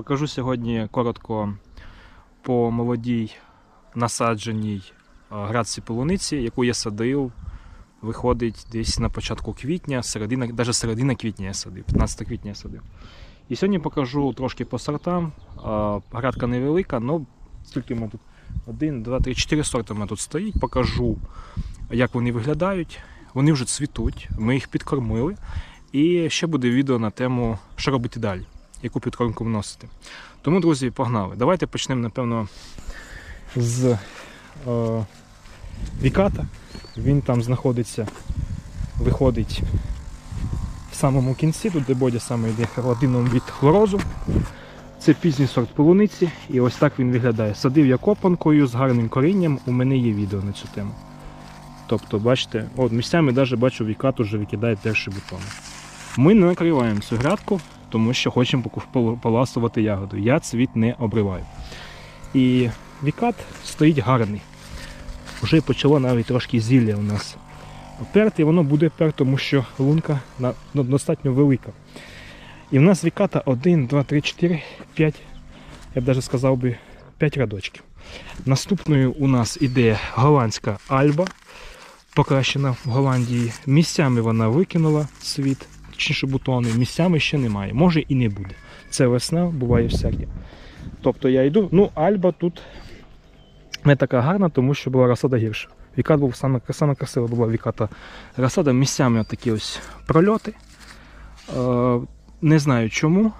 Покажу сьогодні коротко по молодій насадженій е, градці полуниці, яку я садив. Виходить десь на початку квітня, середина, навіть середина квітня я садив, 15 квітня я садив. І сьогодні покажу трошки по сортам. Е, Градка невелика, але скільки ми тут? Один, два, три, чотири сорти у мене тут стоїть. Покажу, як вони виглядають. Вони вже цвітуть, ми їх підкормили. І ще буде відео на тему, що робити далі, яку підкормку вносити. Тому, друзі, погнали. Давайте почнемо, напевно, з е, Віката. Він там знаходиться, виходить в самому кінці, тут де Бодя саме йде холодином від хлорозу. Це пізній сорт полуниці, і ось так він виглядає. Садив я копанкою з гарним корінням, у мене є відео на цю тему. Тобто, бачите, от місцями навіть бачу, вікат уже викидає перші бутони. Ми не накриваємо цю грядку, тому що хочемо поласувати ягоду. Я цвіт не обриваю. І вікат стоїть гарний. Вже почало навіть трошки зілля у нас перти, воно буде пер, тому що лунка ну, достатньо велика. І в нас віката 1, 2, 3, 4, 5, я б навіть сказав би 5 рядочків. Наступною у нас іде голландська альба, покращена в Голландії. Місцями вона викинула світ, точніше бутони, місцями ще немає. Може і не буде. Це весна, буває всяке. Тобто я йду. Ну, альба тут не така гарна, тому що була розсада гірша. Вікат був саме, саме красива була віката розсада. Місцями такі ось прольоти. Е, не знаю чому.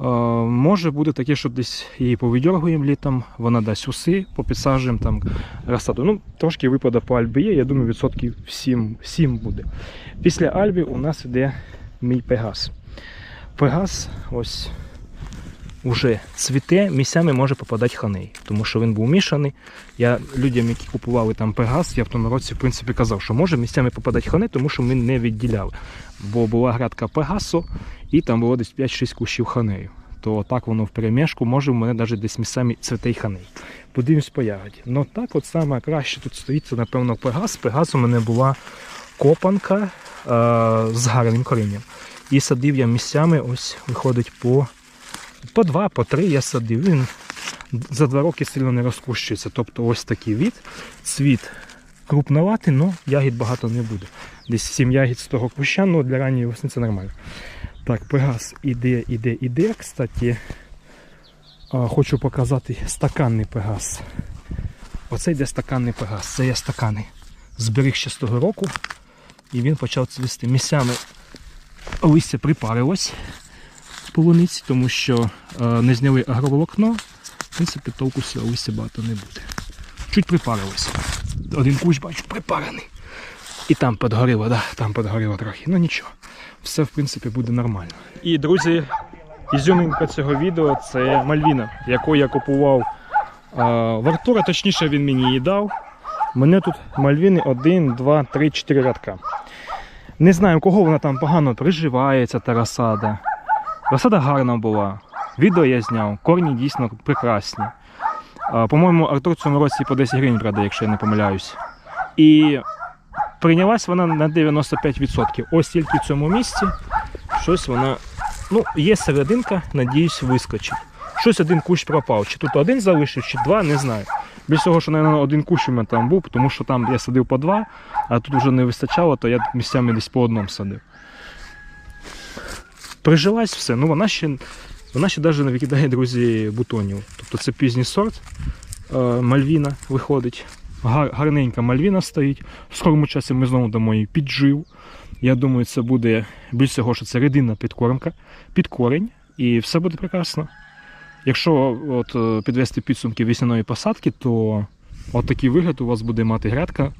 Е, може буде таке, що десь її повидергуємо літом, вона дасть уси, попідсаджуємо там розсаду. Ну, трошки випада по альбі є, я думаю, відсотків 7, 7 буде. Після альбі у нас йде мій пегас. Пегас ось уже цвіте, місцями може попадати ханей, тому що він був мішаний. Я людям, які купували там пегас, я в тому році в принципі казав, що може місцями попадати хани, тому що ми не відділяли. Бо була градка пегасу, і там було десь 5-6 кущів ханею. То так воно в перемішку, може в мене навіть десь місцями цвіте й ханей. Подивимось по ягоді. Ну так от саме краще тут стоїть, це напевно пегас. Пегас у мене була копанка е- з гарним корінням. І садив я місцями, ось виходить по, по два, по три я садив. Він за два роки сильно не розкущується. Тобто ось такий від, цвіт крупноватий, але ягід багато не буде. Десь 7 ягід з того куща, ну для ранньої весни це нормально. Так, пегас іде, іде, іде. Кстати, хочу показати стаканний пегас. Оце йде стаканний пегас. Це є стакани. Зберіг ще з того року. І він почав цвісти. Місцями листя припарилось в тому що е, не зняли агроволокно. В принципі, толку листя багато не буде. Чуть припарилось. Один кущ бачу припарений. І там підгоріло, да, там підгоріло трохи. Ну нічого. Все в принципі буде нормально. І друзі, ізюминка цього відео це Мальвіна, яку я купував а, в Артура, точніше він мені її дав. Мене тут Мальвіни 1, 2, 3, 4 рядка. Не знаю, кого вона там погано приживається, та розсада. Гарна була. Відео я зняв, корні дійсно прекрасні. По-моєму, Артур в цьому році по 10 гривень продає, якщо я не помиляюсь. І прийнялась вона на 95%. Ось тільки в цьому місці щось вона. Ну, є серединка, надіюсь, вискочить. Щось один кущ пропав. Чи тут один залишив, чи два, не знаю. Без цього, що, мабуть, один кущ у мене там був, тому що там я садив по два, а тут вже не вистачало, то я місцями десь по одному садив. Прижилась все, ну вона ще, вона ще навіть не викидає, друзі, бутонів. Тобто це пізній сорт. Е, Мальвіна виходить. Гар, гарненька мальвіна стоїть. В скорому часі ми знову дамо їй піджив. Я думаю, це буде більш всього, що це рединна підкормка, під корень, і все буде прекрасно. Якщо от, е, підвести підсумки весняної посадки, то от такий вигляд у вас буде мати грядка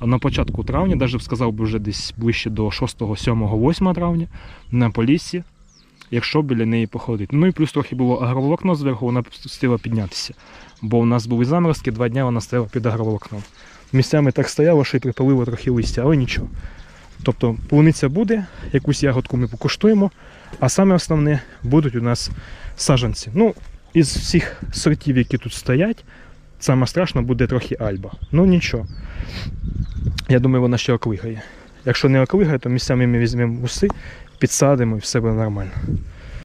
на початку травня, навіть сказав би вже десь ближче до 6, 7, 8 травня на полісі, якщо біля неї походити. Ну і плюс трохи було агроволокно зверху, вона встигла піднятися. Бо у нас були заморозки, два дні вона стояла під агроволокном. Місцями так стояло, що й припалило трохи листя, але нічого. Тобто полуниця буде, якусь ягодку ми покуштуємо, а саме основне будуть у нас саджанці. Ну, із всіх сортів, які тут стоять, саме страшно буде трохи альба. Ну нічого. Я думаю, вона ще оклигає. Якщо не оклигає, то місцями ми візьмемо уси, підсадимо і все буде нормально.